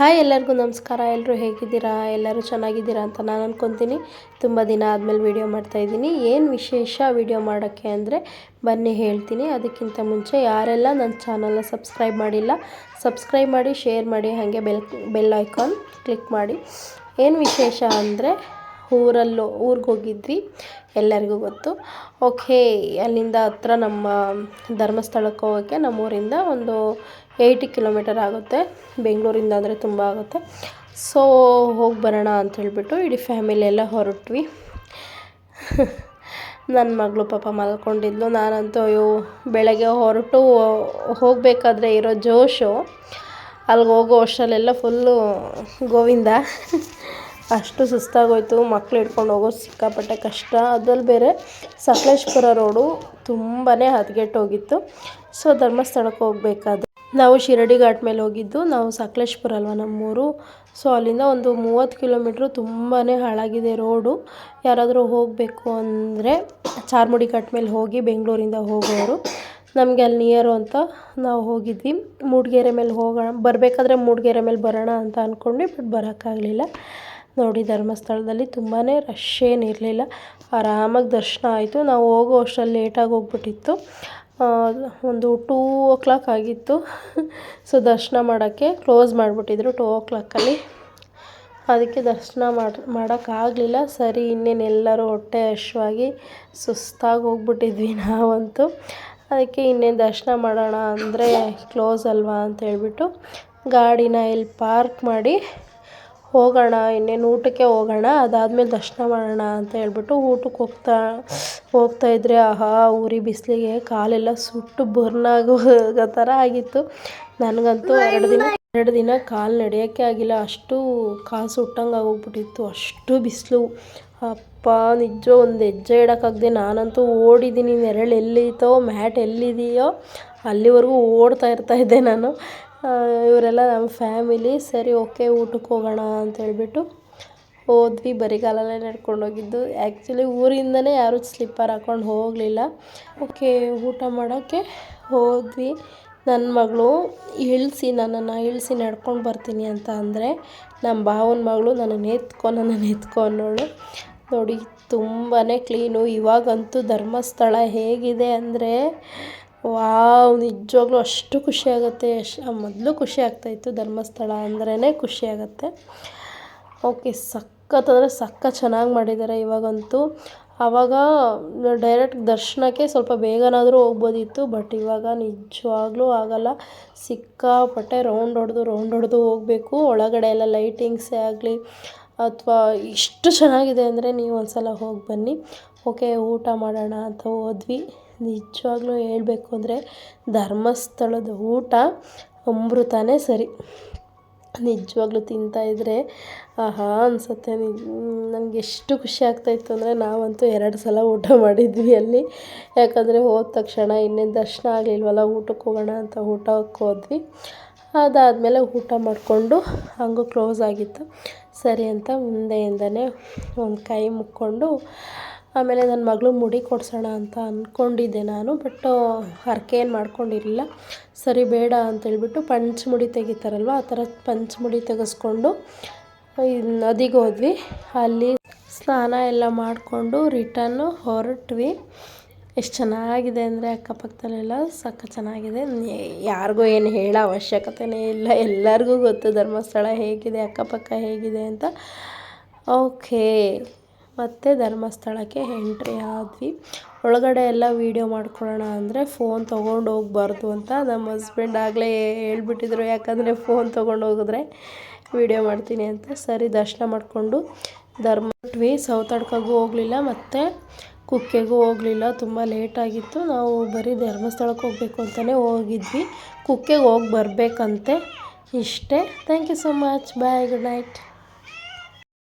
Hi ಎಲ್ಲರಿಗೂ ನಮಸ್ಕಾರ. ಎಲ್ಲರೂ ಹೇಗಿದ್ದೀರಾ? ಎಲ್ಲರೂ ಚೆನ್ನಾಗಿದ್ದೀರಾ ಅಂತ ನಾನು ಅಂದ್ಕೊತೀನಿ ತುಂಬ ದಿನ ಆದಮೇಲೆ ವೀಡಿಯೋ ಮಾಡ್ತಾಯಿದ್ದೀನಿ ಏನು ವಿಶೇಷ ವೀಡಿಯೋ ಮಾಡೋಕ್ಕೆ ಅಂದರೆ ಬನ್ನಿ ಹೇಳ್ತೀನಿ. ಅದಕ್ಕಿಂತ ಮುಂಚೆ ಯಾರೆಲ್ಲ ನನ್ನ ಚಾನಲ್ನ ಸಬ್ಸ್ಕ್ರೈಬ್ ಮಾಡಿಲ್ಲ ಸಬ್ಸ್ಕ್ರೈಬ್ ಮಾಡಿ ಶೇರ್ ಮಾಡಿ, ಹಾಗೆ ಬೆಲ್ ಬೆಲ್ ಐಕಾನ್ ಕ್ಲಿಕ್ ಮಾಡಿ. ಏನು ವಿಶೇಷ ಅಂದರೆ ಊರಲ್ಲೂ, ಊರಿಗೆ ಹೋಗಿದ್ವಿ, ಎಲ್ಲರಿಗೂ ಗೊತ್ತು. ಓಕೆ, ಅಲ್ಲಿಂದ ಹತ್ರ ನಮ್ಮ ಧರ್ಮಸ್ಥಳಕ್ಕೆ ಹೋಗೋಕ್ಕೆ ನಮ್ಮೂರಿಂದ ಒಂದು ಏಯ್ಟಿ ಕಿಲೋಮೀಟರ್ ಆಗುತ್ತೆ. ಬೆಂಗಳೂರಿಂದ ಅಂದರೆ ತುಂಬ ಆಗುತ್ತೆ. ಸೊ, ಹೋಗಿ ಬರೋಣ ಅಂತ ಹೇಳಿಬಿಟ್ಟು ಇಡೀ ಫ್ಯಾಮಿಲಿ ಎಲ್ಲ ಹೊರಟ್ವಿ. ನನ್ನ ಮಗಳು ಪಾಪ ಮಲ್ಕೊಂಡಿದ್ಲು. ನಾನಂತೂ ಅಯ್ಯೋ, ಬೆಳಗ್ಗೆ ಹೊರಟು ಹೋಗಬೇಕಾದ್ರೆ ಇರೋ ಜೋಶು ಅಲ್ಲಿಗೆ ಹೋಗೋ ಅಷ್ಟರಲ್ಲೆಲ್ಲ ಫುಲ್ಲು ಗೋವಿಂದ. ಅಷ್ಟು ಸುಸ್ತಾಗೋಯಿತು, ಮಕ್ಳು ಹಿಡ್ಕೊಂಡು ಹೋಗೋದು ಸಿಕ್ಕಾಪಟ್ಟೆ ಕಷ್ಟ. ಅದ್ರಲ್ಲಿ ಬೇರೆ ಸಕಲೇಶ್ಪುರ ರೋಡು ತುಂಬಾ ಹದಗೆಟ್ಟೋಗಿತ್ತು. ಸೊ, ಧರ್ಮಸ್ಥಳಕ್ಕೆ ಹೋಗ್ಬೇಕಾದ್ರೆ ನಾವು ಶಿರಡಿ ಘಾಟ್ ಮೇಲೆ ಹೋಗಿದ್ದು, ನಾವು ಸಕಲೇಶ್ಪುರ ಅಲ್ವಾ ನಮ್ಮೂರು. ಸೊ, ಅಲ್ಲಿಂದ ಒಂದು ಮೂವತ್ತು ಕಿಲೋಮೀಟ್ರು ತುಂಬಾ ಹಾಳಾಗಿದೆ ರೋಡು. ಯಾರಾದರೂ ಹೋಗಬೇಕು ಅಂದರೆ ಚಾರ್ಮುಡಿ ಘಾಟ್ ಮೇಲೆ ಹೋಗಿ ಬೆಂಗಳೂರಿಂದ ಹೋಗೋರು. ನಮಗೆ ಅಲ್ಲಿ ನಿಯರು ಅಂತ ನಾವು ಹೋಗಿದ್ವಿ. ಮೂಡಿಗೆರೆ ಮೇಲೆ ಹೋಗೋಣ, ಬರಬೇಕಾದ್ರೆ ಮೂಡಿಗೆರೆ ಮೇಲೆ ಬರೋಣ ಅಂತ ಅಂದ್ಕೊಂಡ್ವಿ ಬಟ್ ಬರೋಕ್ಕಾಗಲಿಲ್ಲ. ನೋಡಿ, ಧರ್ಮಸ್ಥಳದಲ್ಲಿ ತುಂಬಾ ರಶ್ ಏನಿರಲಿಲ್ಲ ಆರಾಮಾಗಿ ದರ್ಶನ ಆಯಿತು. ನಾವು ಹೋಗೋ ಅಷ್ಟರಲ್ಲಿ ಲೇಟಾಗಿ ಹೋಗ್ಬಿಟ್ಟಿತ್ತು. ಒಂದು ಟೂ ಓ ಕ್ಲಾಕ್ ಆಗಿತ್ತು. ಸೊ ದರ್ಶನ ಮಾಡೋಕ್ಕೆ ಕ್ಲೋಸ್ ಮಾಡಿಬಿಟ್ಟಿದ್ರು ಟೂ ಓ ಕ್ಲಾಕಲ್ಲಿ ಅದಕ್ಕೆ ದರ್ಶನ ಮಾಡಿ ಮಾಡೋಕ್ಕಾಗಲಿಲ್ಲ ಸರಿ, ಇನ್ನೇನು ಎಲ್ಲರೂ ಹೊಟ್ಟೆ ಹಶ್ವಾಗಿ ಸುಸ್ತಾಗಿ ಹೋಗ್ಬಿಟ್ಟಿದ್ವಿ ನಾವಂತೂ. ಅದಕ್ಕೆ ಇನ್ನೇನು ದರ್ಶನ ಮಾಡೋಣ ಅಂದರೆ ಕ್ಲೋಸ್ ಅಲ್ವಾ ಅಂತ ಹೇಳ್ಬಿಟ್ಟು ಗಾಡಿನ ಇಲ್ಲಿ ಪಾರ್ಕ್ ಮಾಡಿ ಹೋಗೋಣ, ಇನ್ನೇನು ಊಟಕ್ಕೆ ಹೋಗೋಣ, ಅದಾದಮೇಲೆ ದರ್ಶನ ಮಾಡೋಣ ಅಂತ ಹೇಳ್ಬಿಟ್ಟು ಊಟಕ್ಕೆ ಹೋಗ್ತಾ ಹೋಗ್ತಾ ಹೋಗ್ತಾಯಿದ್ರೆ ಆಹಾ ಉರಿ ಬಿಸಿಲಿಗೆ ಕಾಲೆಲ್ಲ ಸುಟ್ಟು ಬರ್ನ್ ಆಗೋ ಥರ ಆಗಿತ್ತು. ನನಗಂತೂ ಎರಡು ದಿನ ಎರಡು ದಿನ ಕಾಲು ನಡೆಯೋಕ್ಕೆ ಆಗಿಲ್ಲ. ಅಷ್ಟು ಕಾಲು ಸುಟ್ಟಂಗೆ ಆಗೋಗ್ಬಿಟ್ಟಿತ್ತು. ಅಷ್ಟು ಬಿಸಿಲು. ಅಪ್ಪ ನಿಜ ಒಂದು ಹೆಜ್ಜೆ ಇಡೋಕ್ಕಾಗದೆ. ನಾನಂತೂ ಓಡಿದ್ದೀನಿ ನೆರಳು ಎಲ್ಲಿತ್ತೋ, ಮ್ಯಾಟ್ ಎಲ್ಲಿದೆಯೋ, ಅಲ್ಲಿವರೆಗೂ ಓಡ್ತಾ ಇರ್ತಾಯಿದ್ದೆ ನಾನು. ಇವರೆಲ್ಲ ನಮ್ಮ ಫ್ಯಾಮಿಲಿ ಸರಿ, ಓಕೆ, ಊಟಕ್ಕೆ ಹೋಗೋಣ ಅಂತ ಹೇಳ್ಬಿಟ್ಟು ಹೋದ್ವಿ. ಬರಿಗಾಲಲ್ಲೇ ನಡ್ಕೊಂಡು ಹೋಗಿದ್ದು. ಆ್ಯಕ್ಚುಲಿ ಊರಿಂದನೇ ಯಾರೂ ಸ್ಲಿಪ್ಪರ್ ಹಾಕ್ಕೊಂಡು ಹೋಗಲಿಲ್ಲ. ಓಕೆ, ಊಟ ಮಾಡೋಕ್ಕೆ ಹೋದ್ವಿ. ನನ್ನ ಮಗಳು ಇಳಿಸಿ, ನನ್ನನ್ನು ಇಳಿಸಿ ನಡ್ಕೊಂಡು ಬರ್ತೀನಿ ಅಂತ ಅಂದರೆ ನಮ್ಮ ಭಾವನ ಮಗಳು ನನ್ನನ್ನು ಎತ್ಕೊ ನನ್ನನ್ನು ಎತ್ಕೊ ಅನ್ನೋಳು. ನೋಡಿ ತುಂಬಾ ಕ್ಲೀನು ಇವಾಗಂತೂ ಧರ್ಮಸ್ಥಳ ಹೇಗಿದೆ ಅಂದರೆ ವಾವ್, ನಿಜವಾಗ್ಲೂ ಅಷ್ಟು ಖುಷಿಯಾಗುತ್ತೆ ಆಗುತ್ತೆ. ಮೊದಲು ಖುಷಿ ಆಗ್ತಾಯಿತ್ತು ಧರ್ಮಸ್ಥಳ ಅಂದ್ರೇ ಖುಷಿ ಆಗುತ್ತೆ. ಓಕೆ, ಸಖತ್ ಅಂದರೆ ಸಖತ್ ಚೆನ್ನಾಗಿ ಮಾಡಿದ್ದಾರೆ ಇವಾಗಂತೂ. ಆವಾಗ, ಡೈರೆಕ್ಟ್ ದರ್ಶನಕ್ಕೆ ಸ್ವಲ್ಪ ಬೇಗನಾದರೂ ಹೋಗ್ಬೋದಿತ್ತು, ಬಟ್ ಇವಾಗ ನಿಜವಾಗ್ಲೂ ಆಗಲ್ಲ. ಸಿಕ್ಕಾಪಟ್ಟೆ ರೌಂಡ್ ಹೊಡೆದು ರೌಂಡ್ ಹೊಡೆದು ಹೋಗಬೇಕು. ಒಳಗಡೆ ಎಲ್ಲ ಲೈಟಿಂಗ್ಸೇ ಆಗಲಿ ಅಥವಾ ಇಷ್ಟು ಚೆನ್ನಾಗಿದೆ ಅಂದರೆ ನೀವು ಒಂದು ಸಲ ಹೋಗಿ ಬನ್ನಿ. ಓಕೆ, ಊಟ ಮಾಡೋಣ ಅಂತ ಹೋದ್ವಿ. ನಿಜವಾಗ್ಲೂ ಹೇಳಬೇಕು ಅಂದರೆ ಧರ್ಮಸ್ಥಳದ ಊಟ ಅಮೃತನೇ ಸರಿ. ನಿಜವಾಗ್ಲೂ ತಿಂತಾಯಿದ್ರೆ ಆಹಾ ಅನಿಸುತ್ತೆ. ನನಗೆ ಎಷ್ಟು ಖುಷಿ ಆಗ್ತಾಯಿತ್ತು ಅಂದರೆ ನಾವಂತೂ ಎರಡು ಸಲ ಊಟ ಮಾಡಿದ್ವಿ ಅಲ್ಲಿ. ಯಾಕಂದರೆ ಹೋದ ತಕ್ಷಣ ಇನ್ನೇನು ದರ್ಶನ ಆಗಲಿಲ್ವಲ್ಲ, ಊಟಕ್ಕೆ ಹೋಗೋಣ ಅಂತ ಊಟಕ್ಕೆ ಹೋದ್ವಿ. ಅದಾದಮೇಲೆ ಊಟ ಮಾಡಿಕೊಂಡು ಹಂಗೂ ಕ್ಲೋಸ್ ಆಗಿತ್ತು. ಸರಿ ಅಂತ ಮುಂದೆಯಿಂದನೇ ಒಂದು ಕೈ ಮುಕ್ಕೊಂಡು ಆಮೇಲೆ ನನ್ನ ಮಗಳು ಮುಡಿ ಕೊಡ್ಸೋಣ ಅಂತ ಅಂದ್ಕೊಂಡಿದ್ದೆ ನಾನು, ಬಟ್ ಹರಕೆ ಏನು ಮಾಡ್ಕೊಂಡಿರಲಿಲ್ಲ. ಸರಿ ಬೇಡ ಅಂತೇಳ್ಬಿಟ್ಟು ಪಂಚಮುಡಿ ತೆಗಿತಾರಲ್ವ, ಆ ಥರ ಪಂಚಮುಡಿ ತೆಗೆಸ್ಕೊಂಡು ನದಿಗೆ ಹೋದ್ವಿ. ಅಲ್ಲಿ ಸ್ನಾನ ಎಲ್ಲ ಮಾಡಿಕೊಂಡು ರಿಟರ್ನು ಹೊರಟ್ವಿ. ಎಷ್ಟು ಚೆನ್ನಾಗಿದೆ ಅಂದರೆ ಅಕ್ಕಪಕ್ಕದಲ್ಲೆಲ್ಲ ಸಕ್ಕ ಚೆನ್ನಾಗಿದೆ. ಯಾರಿಗೂ ಏನು ಹೇಳೋ ಅವಶ್ಯಕತೆಯೇ ಇಲ್ಲ. ಎಲ್ಲರಿಗೂ ಗೊತ್ತು ಧರ್ಮಸ್ಥಳ ಹೇಗಿದೆ, ಅಕ್ಕಪಕ್ಕ ಹೇಗಿದೆ ಅಂತ. ಓಕೆ, ಮತ್ತು ಧರ್ಮಸ್ಥಳಕ್ಕೆ ಎಂಟ್ರಿ ಆದ್ವಿ. ಒಳಗಡೆ ಎಲ್ಲ ವೀಡಿಯೋ ಮಾಡ್ಕೊಳ್ಳೋಣ ಅಂದರೆ ಫೋನ್ ತೊಗೊಂಡು ಹೋಗ್ಬಾರ್ದು ಅಂತ ನಮ್ಮ ಹಸ್ಬೆಂಡ್ ಆಗಲೇ ಹೇಳ್ಬಿಟ್ಟಿದ್ರು. ಯಾಕಂದರೆ ಫೋನ್ ತೊಗೊಂಡು ಹೋಗಿದ್ರೆ ವೀಡಿಯೋ ಮಾಡ್ತೀನಿ ಅಂತ. ಸರಿ, ದರ್ಶನ ಮಾಡಿಕೊಂಡು ಧರ್ಮಟ್ವಿ ಸೌತಡ್ಕಗೂ ಹೋಗಲಿಲ್ಲ, ಮತ್ತು ಕುಕ್ಕೆಗೂ ಹೋಗಲಿಲ್ಲ, ತುಂಬ ಲೇಟಾಗಿತ್ತು ನಾವು ಬರೀ ಧರ್ಮಸ್ಥಳಕ್ಕೆ ಹೋಗಬೇಕು ಅಂತಲೇ ಹೋಗಿದ್ವಿ. ಕುಕ್ಕೆಗೆ ಹೋಗಿ ಬರಬೇಕಂತೆ ಇಷ್ಟೇ. Thank you so much bye good night